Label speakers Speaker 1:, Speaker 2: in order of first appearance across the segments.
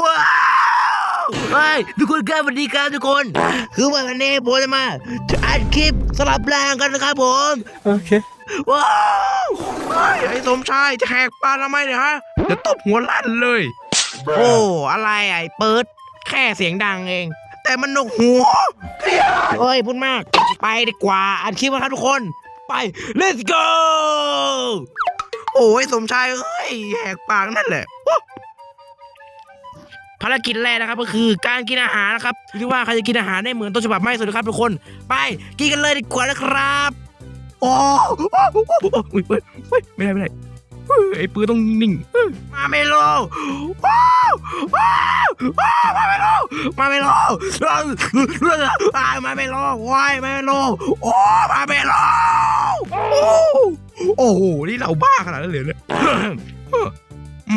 Speaker 1: ว้าวเฮ้ยทุกคนครับสวัสดีครับทุกคน คือว่าวันนี้ผมจะมาอัดคลิปสลับแรงกันนะครับผม
Speaker 2: โอเค
Speaker 1: ว้าวเฮ้ยไอ้สมชายจะแหกปากทำไมเนี่ยฮะเดี๋ยวตบหัวลั่นเลย โอ้อะไรไอ้เปิด แค่เสียงดังเอง แต่มันหนวกหัวเฮ้ยพูดมาก ไปดีกว่าอัดคลิปกันครับทุกคน ไป let's go โอ้ยสมชายเฮ้ยแหกปากนั่นแหละโอ้ ภารกิจแรกนะครับ ก็คือการกินอาหารนะครับที่ว่าใครจะกินอาหารได้เหมือนต้นฉบับไม่สุดครับทุกคน ไปกินกันเลยดีกว่านะครับโอ้อุ๊ยเฮ้ยไม่ได้ไม่ได้ไอ้ปืนต้องนิ่ง มาไม่โลว้าวว้าวว้าวมาไม่โลมาไม่โลอ่ามาไม่โลว้ายมาไม่โลโอ้มาไม่โลโอ้โอ้โห นี่เราบ้าขนาดนั้นเลยเนี่ย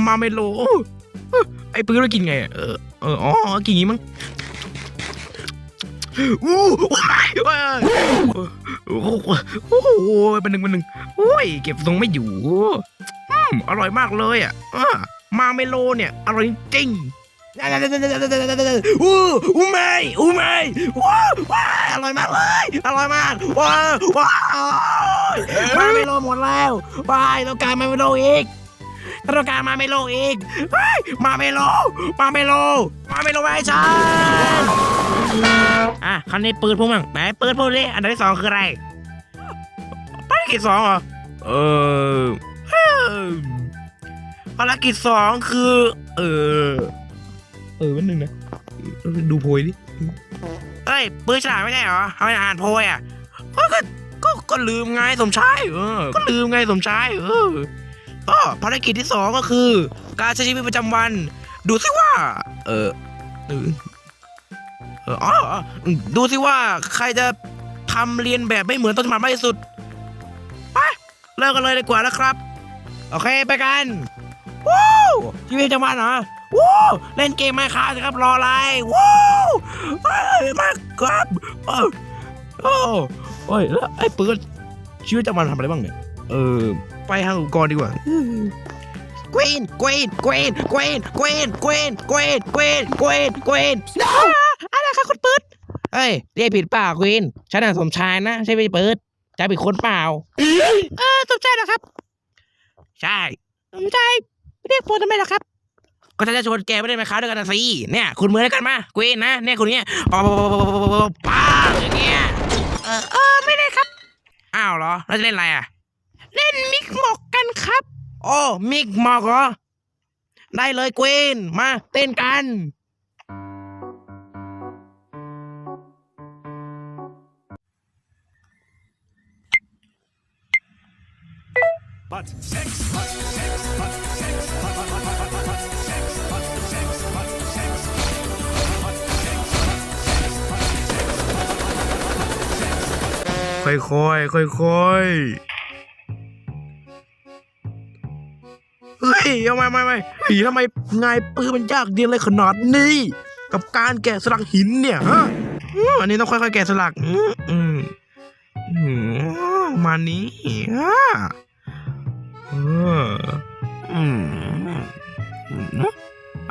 Speaker 1: มาไม่โล ไอ้ปืนเรากินไง เออเอออ๋อกินงี้มั้งอู้ว้าวโอ้โหเป็นหนึ่งเป็นหนึ่งโอ้ยเก็บทรงไม่อยู่อืมอร่อยมากเลยอะมาเมโลเนี่ย อร่อยจริงอู้อู้ไม่อู้ไม่ว้าวอร่อยมากเลยอร่อยมากว้าวว้าวมาเมโลหมดแล้วบายต้องการมาเมโลอีก ต้องการมาเมโลอีกมาเมโล มาเมโล มาเมโลไว้ฉันอะคันนี้ปืนพวกมึงไหนปืนพวกนี้อันดับที่สองคืออะไรภารกิจสองเหรอเออภารกิจสองคือ เออ เออวันหนึ่งนะ ดูโพยดิเอ้ยปืนฉลาดไม่ใช่เหรอทำไมอ่านโพยอะก็ก็ก็ก็ลืมไงสมชายเออ ก็ลืมไงสมชายเออ ก็ภารกิจที่สองก็คือ การใช้ชีวิตประจำวัน ดูสิว่า เออเอออ๋อดูสิว่าใครจะทำเรียนแบบไม่เหมือนต้นฉบับมากที่สุดไปเลิกกันเลยดีกว่านะครับ โอเคไปกันวู้ชีวิตประจังวันเหรอว้เล่นเกมไหมครับสิครับรออะไรว้าวเฮ้มาครับโอ้โอ้ยแล้วไอ้ปืนชีวิตประจำวันทำอะไรบ้างเนี่ยเออ ไปทางอุปกรณ์ดีกว่ากรีนกรีนกรีนกรีนกรีนกรีนกรีนกรีนกรีนกรีนอะไรคะคุณปื๊ดเอ้ยเรียกผิดเปล่าควีนฉันน่ะสมชายนะใช่ไหมปื๊ดจะผิดคนเปล่า เออสมชายนะครับ ใช่สมชายเรียกผมทำไมล่ะครับ ก็ฉันจะชวนแกไปเล่นไหมครับด้วยกันนะสิเนี่ย คุณมือด้วยกันมาควีนนะเนี่ยคุณเนี้ยปาป้าอย่างเงี้ยเออเออไม่ได้ครับ อ้าวเหรอแล้วจะเล่นอะไรอะเล่นมิกหมอกกันครับ โอ้มิกหมอกเหรอ ได้เลยกวีนมาเต้นกัน
Speaker 3: But sex, but sex, but sex, but but but but but but sex, but sex, but sex, but sex, but sex,
Speaker 1: ค่อยค่อยค่อยค่อยๆ เฮ้ยเอาไม่ไม่ไม่ผีทำไมงายปืนมันยากเดียนเลยขนาดนี้ กับการแกะสลักหินเนี่ยฮะอันนี้ต้องค่อยๆแกะสลักอืมอืมมานี้อ่าอืมอืม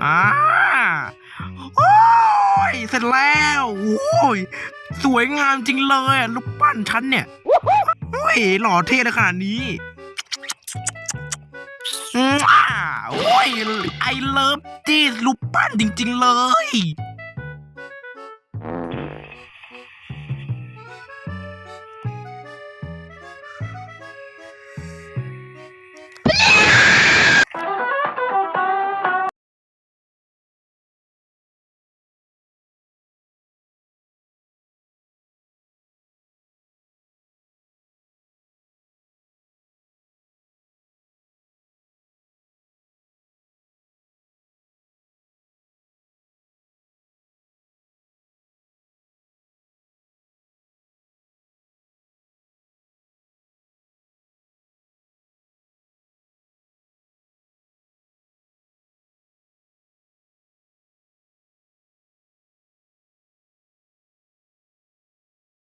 Speaker 1: อ่าโอ้ยเสร็จแล้วโอ้ยสวยงามจริงเลยอะรูปปั้นฉันเนี่ยเฮ้ยหล่อเท่เลยขนาดนี้อืมอ่า โอ้ยไอเลิฟจีรูปปั้นจริง ๆ เลย